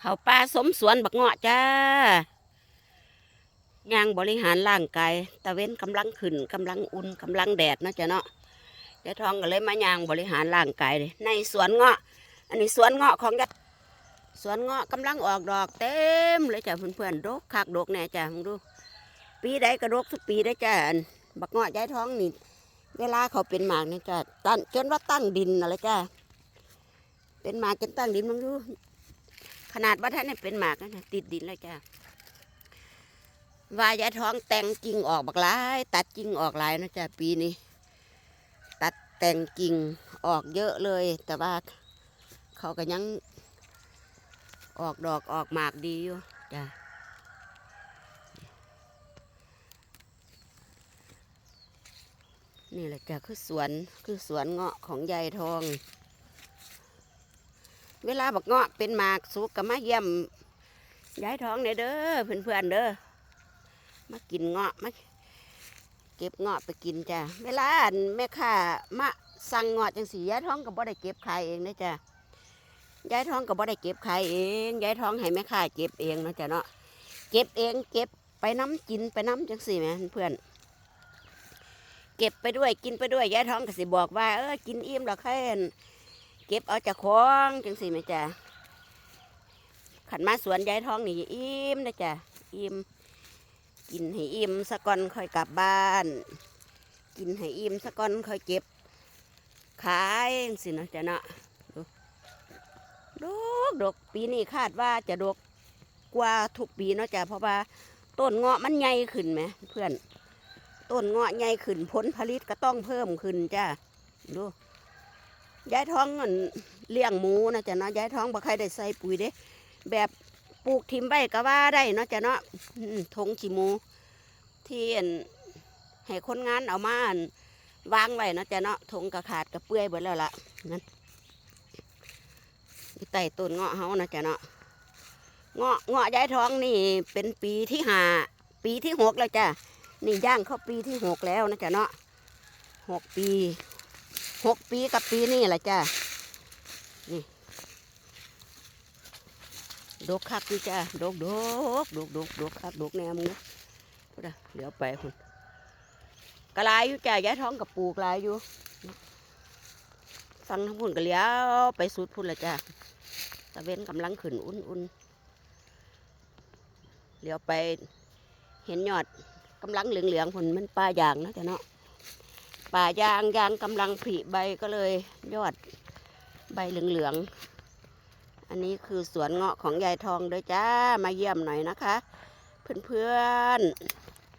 เขาป่าสมสวนบักเงาะจ้ายางบริหารร่างกายตะเว้นกำลังขึ้นกำลังอุ่นกำลังแดดนะจ้ะเนาะยายทองก็เลยมายางบริหารร่างกายเลยในสวนเงาะ อันนี้สวนเงาะของยายสวนเงาะกำลังออกดอกเต็มเลยจ้ะเพื่อนๆดกคักดกแน่จ้ะมึงดู ปีใดก็ดกทุกปีได้จ้ะอันบักเงาะยายทองนี่เวลาเขาเป็นหมากนี่จ้ะตั้งจนว่าตั้งดินอะไรจ้ะเป็นหมากจนตั้งดินมึงดู ขนาดว่าท่านนี่เป็นหมากนะติดดินเลยจ้ะวายายท้องแต่งกิ่งออกบักหลาย ตัดกิ่งออกหลายนะจ้ะปีนี้ ตัดแต่งกิ่งออกเยอะเลย แต่ว่าเขาก็ยังออกดอกออกหมากดีอยู่จ้ะนี่แหละจ้ะคือสวนคือสวนเงาะของยายทอง เวลาบักเงาะเป็นหมากสุกก็มาเยี่ยมย้ายท้องเนี่ยเด้อเพื่อนๆเด้อมากินเงาะมาเก็บเงาะไปกินจ้ะเวลาแม่ค้ามาสั่งเงาะจังสีย้ายท้องก็บ่ได้เก็บขายเองนะจ้ะย้ายท้องก็บ่ได้เก็บขายเองย้ายท้องให้แม่ค้าเก็บเองนะจ้ะเนาะเก็บเองเก็บไปน้ำกินไปน้ำจังสี่แหมเพื่อนเก็บไปด้วยกินไปด้วยย้ายท้องก็สิบอกว่าเออกินอิ่มแล้วค่อยอั่น เก็บเอาจากของจังสิแม่จ้ะขันมาสวนยายท้องนี่อิ่มนะจ้ะอิ่มกินให้อิ่มสะก่อนค่อยกลับบ้าน กินให้อิ่มสะก่อนค่อยเก็บ ขายจังสินะจ้ะเนาะดูดกดกปีนี้คาดว่าจะดกกว่าทุกปีเนาะจ้ะเพราะว่าต้นเงาะมันใหญ่ขึ้นไหมเพื่อนต้นเงาะใหญ่ขึ้นผลผลิตก็ต้องเพิ่มขึ้นจ้ะดู ยายท้องเลี้ยงหมูนะจ๊ะเนาะยายท้องบ่ใครได้ใส่ปุ๋ยเด้ แบบปลูกทิมใบก็ว่าได้เนาะจ๊ะเนาะทงขี้หมู ที่อั่นให้คนงานเอามานวางไว้เนาะจ๊ะเนาะทงกระขาดกระเปื่อยหมดแล้วล่ะนั่นอยู่ต้ต้นเงาะเฮานะจ๊ะเนาะเงาะเงาะยายท้องนี่เป็นปีที่ห้าปีที่หกแล้วจ้ะนี่ย่างเข้าปีที่หกแล้วนะจ๊ะเนาะหกปี หกปีกับปีนี่แหละจ้านี่ดกคักนี่จ้าดกดกดกดกดกคักดกแนวมึงนะพูดอะเดี๋ยวไปคุณกระลายอยู่จ้ายายท้องกับปูกหลายอยู่ฟังทั้งพุ่นก็เลี้ยวไปสุดพุ่นละจ้าตะเวนกำลังขึ้นอุ่นอุ่นเลี้ยวไปเห็นยอดกำลังเหลืองเหลืองๆพุ่นมันปลายางนะจ้ะเนาะ ป่ายางยางกำลังผลิใบก็เลยยอดใบเหลืองๆ อันนี้คือสวนเงาะของยายทองด้วยจ้า มาเยี่ยมหน่อยนะคะ เพื่อน